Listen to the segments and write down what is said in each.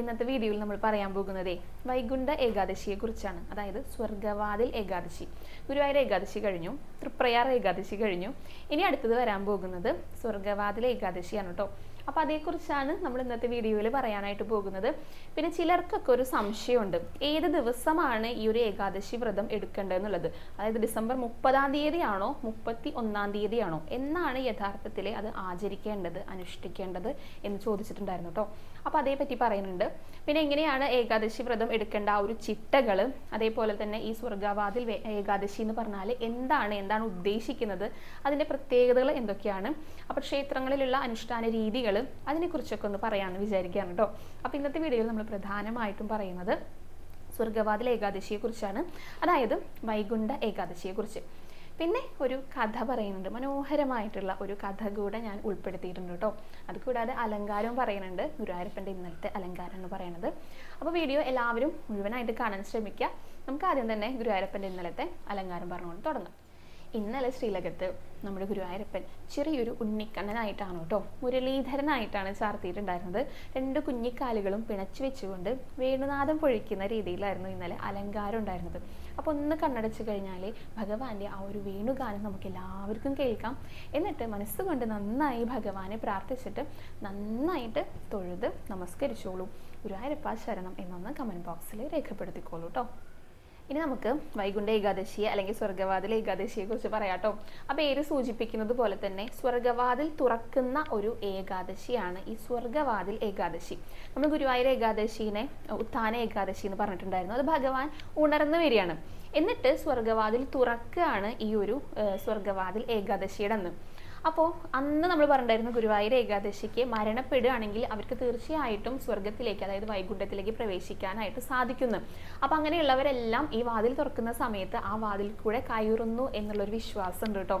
ഇന്നത്തെ വീഡിയോയിൽ നമ്മൾ പറയാൻ പോകുന്നത് വൈകുണ്ഠ ഏകാദശിയെ കുറിച്ചാണ്. അതായത് സ്വർഗവാതിൽ ഏകാദശി. ഗുരുവായൂർ ഏകാദശി കഴിഞ്ഞു തൃപ്രയാർ ഏകാദശി കഴിഞ്ഞു. ഇനി അടുത്തത് വരാൻ പോകുന്നത് സ്വർഗവാതിൽ ഏകാദശിയാണ് കേട്ടോ. അപ്പോൾ അതേക്കുറിച്ചാണ് നമ്മൾ ഇന്നത്തെ വീഡിയോയിൽ പറയാനായിട്ട് പോകുന്നത്. പിന്നെ ചിലർക്കൊക്കെ ഒരു സംശയമുണ്ട്. ഏത് ദിവസമാണ് ഈ ഒരു ഏകാദശി വ്രതം എടുക്കേണ്ടതെന്നുള്ളത് അതായത് ഡിസംബർ മുപ്പതാം തീയതിയാണോ മുപ്പത്തി ഒന്നാം തീയതിയാണോ? എന്നാണ് യഥാർത്ഥത്തിൽ അത് ആചരിക്കേണ്ടത് അനുഷ്ഠിക്കേണ്ടത് എന്ന് ചോദിച്ചിട്ടുണ്ടായിരുന്നു കേട്ടോ. അപ്പോൾ അതേപറ്റി പറയുന്നുണ്ട്. പിന്നെ എങ്ങനെയാണ് ഏകാദശി വ്രതം എടുക്കേണ്ട ആ ഒരു ചിട്ടകൾ അതേപോലെ തന്നെ ഈ സ്വർഗാവാതിൽ ഏകാദശി എന്ന് പറഞ്ഞാൽ എന്താണ് എന്താണ് ഉദ്ദേശിക്കുന്നത്? അതിന്റെ പ്രത്യേകതകൾ എന്തൊക്കെയാണ്? അപ്പോൾ ക്ഷേത്രങ്ങളിലുള്ള അനുഷ്ഠാന രീതികൾ അതിനെക്കുറിച്ചൊക്കെ ഒന്ന് പറയാമെന്ന് വിചാരിക്കുകയാണ് കേട്ടോ അപ്പോൾ ഇന്നത്തെ വീഡിയോയിൽ നമ്മൾ പ്രധാനമായിട്ടും പറയുന്നത് സ്വർഗവാതിൽ ഏകാദശിയെക്കുറിച്ചാണ്. അതായത് വൈകുണ്ഠ ഏകാദശിയെക്കുറിച്ച്. പിന്നെ ഒരു കഥ പറയുന്നുണ്ട്. മനോഹരമായിട്ടുള്ള ഒരു കഥ കൂടെ ഞാൻ ഉൾപ്പെടുത്തിയിട്ടുണ്ട് കേട്ടോ അത് കൂടാതെ അലങ്കാരവും പറയുന്നുണ്ട്. ഗുരുവായൂരപ്പന്റെ ഇന്നലത്തെ അലങ്കാരം എന്ന് പറയുന്നത് അപ്പോൾ വീഡിയോ എല്ലാവരും മുഴുവനായിട്ട് കാണാൻ ശ്രമിക്കുക. നമുക്ക് ആദ്യം തന്നെ ഗുരുവായൂരപ്പന്റെ ഇന്നലത്തെ അലങ്കാരം പറഞ്ഞുകൊണ്ട് തുടങ്ങാം. ഇന്നലെ ശ്രീലകത്ത് നമ്മുടെ ഗുരുവായൂരപ്പൻ ചെറിയൊരു ഉണ്ണിക്കണ്ണനായിട്ടാണ് കേട്ടോ മുരളീധരനായിട്ടാണ് ചാർത്തിയിട്ടുണ്ടായിരുന്നത്. രണ്ട് കുഞ്ഞിക്കാലുകളും പിണച്ചു വെച്ചുകൊണ്ട് വേണുനാഥം പൊഴിക്കുന്ന രീതിയിലായിരുന്നു ഇന്നലെ അലങ്കാരം ഉണ്ടായിരുന്നത്. അപ്പോൾ ഒന്ന് കണ്ണടച്ചു കഴിഞ്ഞാൽ ഭഗവാന്റെ ആ ഒരു വേണുഗാനം നമുക്ക് എല്ലാവർക്കും കേൾക്കാം. എന്നിട്ട് മനസ്സുകൊണ്ട് നന്നായി ഭഗവാനെ പ്രാർത്ഥിച്ചിട്ട് നന്നായിട്ട് തൊഴുത് നമസ്കരിച്ചോളൂ. ഗുരുവായൂരപ്പ ശരണം എന്നൊന്ന് കമന്റ് ബോക്സിൽ രേഖപ്പെടുത്തിക്കോളൂ കേട്ടോ. ഇനി നമുക്ക് വൈകുണ്ഠ ഏകാദശിയെ അല്ലെങ്കിൽ സ്വർഗവാതിൽ ഏകാദശിയെ കുറിച്ച് പറയാട്ടോ ആ പേര് സൂചിപ്പിക്കുന്നത് പോലെ തന്നെ സ്വർഗവാതിൽ തുറക്കുന്ന ഒരു ഏകാദശിയാണ് ഈ സ്വർഗവാതിൽ ഏകാദശി. നമ്മൾ ഗുരുവായൂർ ഏകാദശിനെ ഉത്താന ഏകാദശി എന്ന് പറഞ്ഞിട്ടുണ്ടായിരുന്നു. അത് ഭഗവാൻ ഉണർന്നു വരികയാണ്. എന്നിട്ട് സ്വർഗവാതിൽ തുറക്കുകയാണ് ഈ ഒരു സ്വർഗവാതിൽ ഏകാദശിയുടെ അന്ന് അപ്പോൾ അന്ന് നമ്മൾ പറഞ്ഞിട്ടുണ്ടായിരുന്നു ഗുരുവായൂർ ഏകാദശിക്ക് മരണപ്പെടുകയാണെങ്കിൽ അവർക്ക് തീർച്ചയായിട്ടും സ്വർഗത്തിലേക്ക് അതായത് വൈകുണ്ഠത്തിലേക്ക് പ്രവേശിക്കാനായിട്ട് സാധിക്കുന്നു. അപ്പോൾ അങ്ങനെയുള്ളവരെല്ലാം ഈ വാതിൽ തുറക്കുന്ന സമയത്ത് ആ വാതിൽ കൂടെ കയറുന്നു എന്നുള്ളൊരു വിശ്വാസം ഉണ്ട് കേട്ടോ.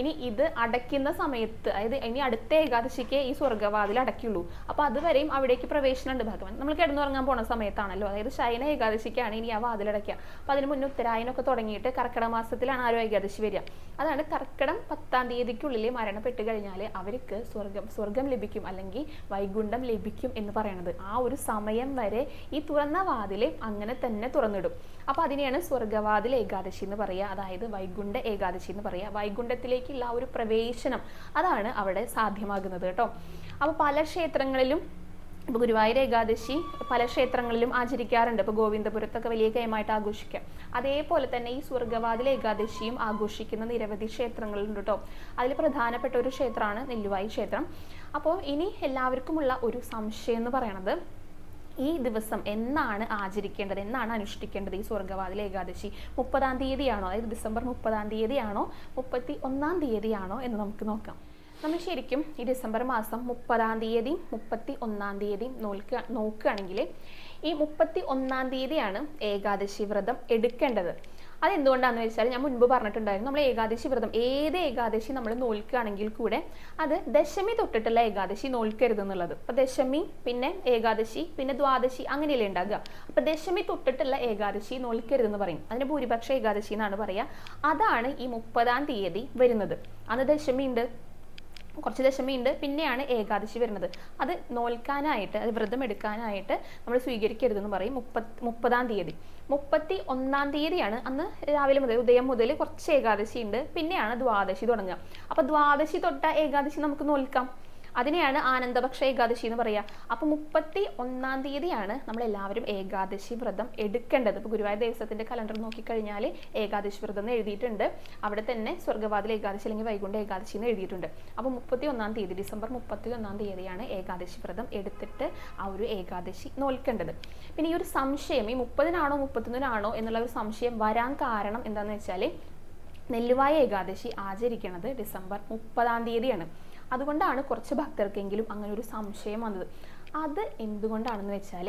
ഇനി ഇത് അടയ്ക്കുന്ന സമയത്ത് അതായത് ഇനി അടുത്ത ഏകാദശിക്ക് ഈ സ്വർഗവാതിൽ അടയ്ക്കുള്ളൂ. അപ്പോൾ അതുവരെയും അവിടേക്ക് പ്രവേശനമുണ്ട്. ഭഗവാൻ നമ്മൾ കിടന്നുറങ്ങാൻ പോണ സമയത്താണല്ലോ. അതായത് ശയന ഏകാദശിക്കാണ് ഇനി ആ വാതിൽ അടയ്ക്കുക. അപ്പോൾ അതിന് മുന്നേ ഉത്തരായനൊക്കെ തുടങ്ങിയിട്ട് കർക്കിടക മാസത്തിലാണ് ആരോ ഏകാദശി വരിക. അതാണ് കർക്കിടം പത്താം തീയതിക്കുള്ളിൽ മരണപ്പെട്ട് കഴിഞ്ഞാൽ അവർക്ക് സ്വർഗം സ്വർഗം ലഭിക്കും അല്ലെങ്കിൽ വൈകുണ്ഠം ലഭിക്കും എന്ന് പറയുന്നത് ആ ഒരു സമയം വരെ ഈ തുറന്ന വാതിൽ അങ്ങനെ തന്നെ തുറന്നിടും. അപ്പോൾ അതിനെയാണ് സ്വർഗവാതിൽ ഏകാദശി എന്ന് പറയുക അതായത് വൈകുണ്ഠ ഏകാദശി എന്ന് പറയുക വൈകുണ്ഠത്തിലേക്കുള്ള ഒരു പ്രവേശനം അതാണ് അവിടെ സാധ്യമാകുന്നത് കേട്ടോ. അപ്പോൾ പല ക്ഷേത്രങ്ങളിലും ഇപ്പോൾ ഗുരുവായൂർ ഏകാദശി പല ക്ഷേത്രങ്ങളിലും ആചരിക്കാറുണ്ട്. ഇപ്പോൾ ഗോവിന്ദപുരത്തൊക്കെ വലിയ കൈമായിട്ട് ആഘോഷിക്കാം. അതേപോലെ തന്നെ ഈ സ്വർഗവാതിൽ ഏകാദശിയും ആഘോഷിക്കുന്ന നിരവധി ക്ഷേത്രങ്ങളുണ്ട് കേട്ടോ. അതിൽ പ്രധാനപ്പെട്ട ഒരു ക്ഷേത്രമാണ് നെല്ലുവായി ക്ഷേത്രം. അപ്പോൾ ഇനി എല്ലാവർക്കുമുള്ള ഒരു സംശയം എന്ന് പറയണത് ഈ ദിവസം എന്നാണ് ആചരിക്കേണ്ടത്? എന്നാണ് അനുഷ്ഠിക്കേണ്ടത് ഈ സ്വർഗവാതിൽ ഏകാദശി? മുപ്പതാം തീയതിയാണോ? അതായത് ഡിസംബർ മുപ്പതാം തീയതിയാണോ? മുപ്പത്തി ഒന്നാം തീയതിയാണോ? എന്ന് നമുക്ക് നോക്കാം. നമ്മൾ ശരിക്കും ഈ ഡിസംബർ മാസം മുപ്പതാം തീയതി മുപ്പത്തി ഒന്നാം തീയതി നോക്കുക നോക്കുകയാണെങ്കിൽ ഈ മുപ്പത്തി ഒന്നാം തീയതിയാണ് ഏകാദശി വ്രതം എടുക്കേണ്ടത്. അതെന്തുകൊണ്ടാണെന്ന് വെച്ചാൽ ഞാൻ മുൻപ് പറഞ്ഞിട്ടുണ്ടായിരുന്നു നമ്മൾ ഏകാദശി വ്രതം ഏത് ഏകാദശി നമ്മൾ നോൽക്കുകയാണെങ്കിൽ കൂടെ അത് ദശമി തൊട്ടിട്ടുള്ള ഏകാദശി നോൽക്കരുത് എന്നുള്ളത്. അപ്പം ദശമി പിന്നെ ഏകാദശി പിന്നെ ദ്വാദശി അങ്ങനെയല്ലേ ഉണ്ടാകുക. അപ്പം ദശമി തൊട്ടിട്ടുള്ള ഏകാദശി നോൽക്കരുത് എന്ന് പറയും. അതിന് ഭൂരിപക്ഷ ഏകാദശി എന്നാണ് പറയുക. അതാണ് ഈ മുപ്പതാം തീയതി വരുന്നത്. അന്ന് ദശമി ഉണ്ട് കുറച്ച് ദശമിയുണ്ട്. പിന്നെയാണ് ഏകാദശി വരുന്നത്. അത് നോൽക്കാനായിട്ട് അത് വ്രതം എടുക്കാനായിട്ട് നമ്മൾ സ്വീകരിക്കരുതെന്ന് പറയും മുപ്പത് മുപ്പതാം തീയതി. മുപ്പത്തി ഒന്നാം തീയതിയാണ് അന്ന് രാവിലെ മുതൽ ഉദയം മുതൽ കുറച്ച് ഏകാദശി ഉണ്ട് പിന്നെയാണ് ദ്വാദശി തുടങ്ങുക. അപ്പോൾ ദ്വാദശി തൊട്ട ഏകാദശി നമുക്ക് നോൽക്കാം. അതിനെയാണ് ആനന്ദപക്ഷ ഏകാദശി എന്ന് പറയുക അപ്പോൾ മുപ്പത്തി ഒന്നാം തീയതിയാണ് നമ്മൾ എല്ലാവരും ഏകാദശി വ്രതം എടുക്കേണ്ടത്. ഇപ്പോൾ ഗുരുവായൂർ ദേവസ്വത്തിന്റെ കലണ്ടർ നോക്കിക്കഴിഞ്ഞാൽ ഏകാദശി വ്രതം എന്ന് എഴുതിയിട്ടുണ്ട്. അവിടെ തന്നെ സ്വർഗവാതിൽ ഏകാദശി അല്ലെങ്കിൽ വൈകുണ്ഠ ഏകാദശി എന്ന് എഴുതിയിട്ടുണ്ട്. അപ്പോൾ മുപ്പത്തി ഒന്നാം തീയതി ഡിസംബർ മുപ്പത്തി ഒന്നാം തീയതിയാണ് ഏകാദശി വ്രതം എടുത്തിട്ട് ആ ഒരു ഏകാദശി നോൽക്കേണ്ടത്. പിന്നെ ഈ ഒരു സംശയം ഈ മുപ്പതിനാണോ മുപ്പത്തൊന്നിനാണോ എന്നുള്ള ഒരു സംശയം വരാൻ കാരണം എന്താണെന്ന് വെച്ചാൽ നെല്ലുവായ ഏകാദശി ആചരിക്കുന്നത് ഡിസംബർ മുപ്പതാം തീയതിയാണ്. അതുകൊണ്ടാണ് കുറച്ച് ഭക്തർക്കെങ്കിലും അങ്ങനെ ഒരു സംശയം വന്നത്. അത് എന്തുകൊണ്ടാണെന്ന് വെച്ചാൽ